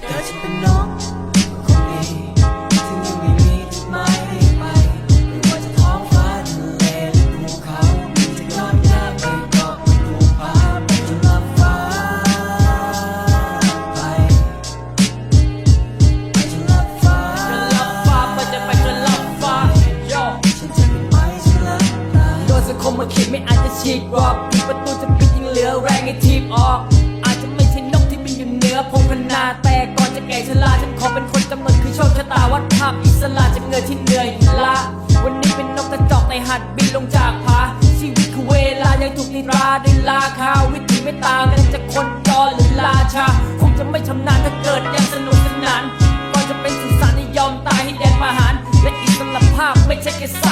เกิดฉันเป็นนกคงดีที่ยังไม่มีจุดหมายให้ไปไม่ว่าจะท้องฟ้าทะเลหรือภูเขามีจะยอดหน้าไปเกาะบนภูผาไปจนลับฟ้าไปไปจนลับฟ้าจะลับฟ้าไปจะไปจะลับฟ้าโยฉันจะไม่ไปจนลับตา โดนสังคมมาขีดไม่อาจจะฉีกรอบปิดประตูจะปิดยังเหลือแรงให้ทีบออก บินอยู่เหนือพงพนาแต่ก่อนจะแก่ชราฉันขอเป็นคนกำหนดคือโชคชะตาวัดภาพอิสระจากเงือที่เหนื่อยล้าวันนี้เป็นนกกระจอกในหัดบินลงจากผาชีวิตคือเวลายังถูกนิรา ด้วยราคาวิถีไม่ต่างกันจากคนจรหรือราชา คงจะไม่ชำนาญถ้าเกิดยังสนุกสนานก่อนจะเป็นสุสานที่ยอมตายให้แดนประหาร และอิสระภาพไม่ใช่แค่ซากจินตนา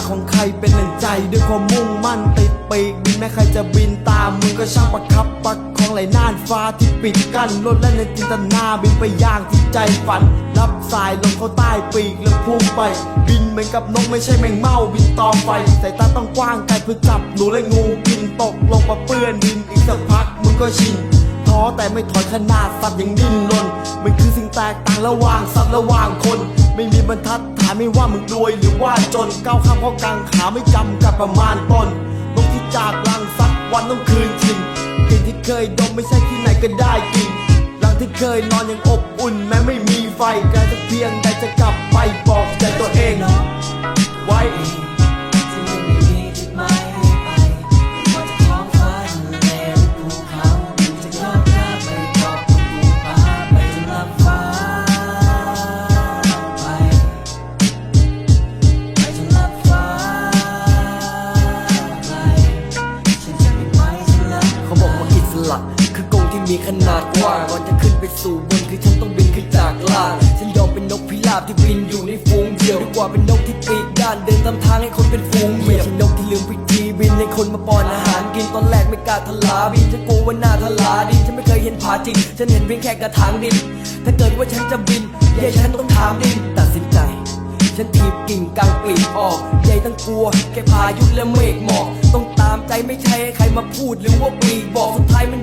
าอิสระของใครเป็นหนึ่งใจด้วยความมุ่งมั่นติดปีกบินแม้ใครจะบินตามมึงก็ช่างประคับประคองไหลน่านฟ้าที่ปิดกั้นลดและในจินตนาบินไปย่างที่ใจฝัน รับสายลมเข้าใต้ปีกแล้วพุ่งไป บินเหมือนกับนกไม่ใช่แมงเม่าบินต่อไฟสายตาต้องกว้างไกลเพื่อจับหนูและงูกินตกลงมาเปื้อนดินอีกสักพักมึงก็ชิน ท้อแต่ไม่ถอยขนาดสัตว์ยังดิ้นรนมันคือสิ่งแตกต่างระหว่างสัตว์ระหว่างคน ไม่มีบรรทัดฐานไม่ว่ามึงรวยหรือว่าจนก้าวข้ามข้อกลางขาไม่จำกับประมาณต้นนกที่จากลังสักวันต้องคืนถิ่นกลิ่นที่เคยดมไม่ใช่ที่ไหนก็ได้กินรังที่เคยนอนยังอบอุ่นแม้ไม่มีไฟไกลสักเพียงใดจะกลับไปบอกใจตัวเอง ว่าอิสระคือกรงที่มีขนาดกว้างก่อนจะขึ้นไปสู่บนคือฉันต้องบินขึ้นจากล่าง ฉันยอมเป็นนกพิราบที่บินอยู่ในฝูงเดียวดีกว่าเป็นนกที่ปีกด้านเดินตามทางให้คนเป็นฝูงเหยียบฉันนกที่ลืมวิธีบินให้คนมาป้อนอาหารกินตอนแรกไม่กล้าทลาบินฉันกลัวว่าหน้าทลาดินฉันไม่เคยเห็นผาจริง ฉันเห็นเพียงแค่กระถางดิน ถ้าเกิดว่าฉันจะบินยายฉันต้องถามดินตัดสินใจฉันถีบกิ่งกลางปีกออกใหญ่ตั้งกลัว แค่พายุและเมฆหมอก ต้องตามใจไม่ใช่ให้ใครมาพูดหรือว่าปลีกบอกสุดท้ายมัน